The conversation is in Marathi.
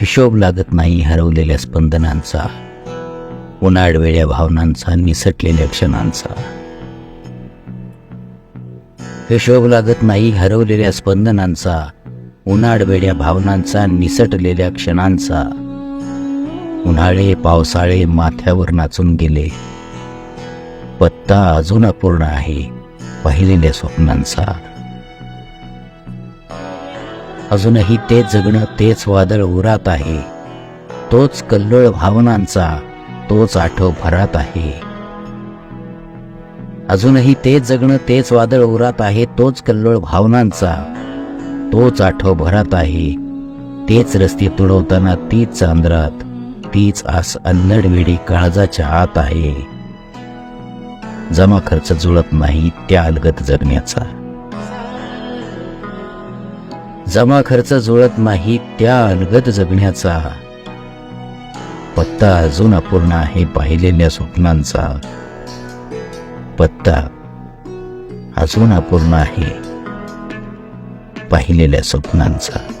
हिशोब लागत नाही हरवलेल्या स्पंदनांचा उन्हाळवेळ्या भावनांचा निसटलेल्या क्षणांचा. हिशोब लागत नाही हरवलेल्या स्पंदनांचा उन्हाळवेड्या भावनांचा निसटलेल्या क्षणांचा. उन्हाळे पावसाळे माथ्यावर नाचून गेले. पत्ता अजून अपूर्ण आहे पाहिलेल्या स्वप्नांचा. अजूनही ते जगणं तेच वादळ उरात आहे. तोच कल्लोळ भावनांचा तोच आठव भरात आहे. अजूनही तेच जगणं तेच वादळ उरात आहे तोच कल्लोळ भावनांचा तोच आठव भरात आहे. तेच रस्ते तुडवताना तीच चांद्रात तीच आस अन्नडवेडी काळजाच्या आत आहे. जमा खर्च जुळत नाही त्या अलगत जगण्याचा. जमा खर्च जुळत नाही त्या अलगत जगण्याचा. पत्ता अजून अपूर्ण आहे पाहिलेल्या स्वप्नांचा. पत्ता अजून अपूर्ण आहे पाहिलेल्या स्वप्नांचा.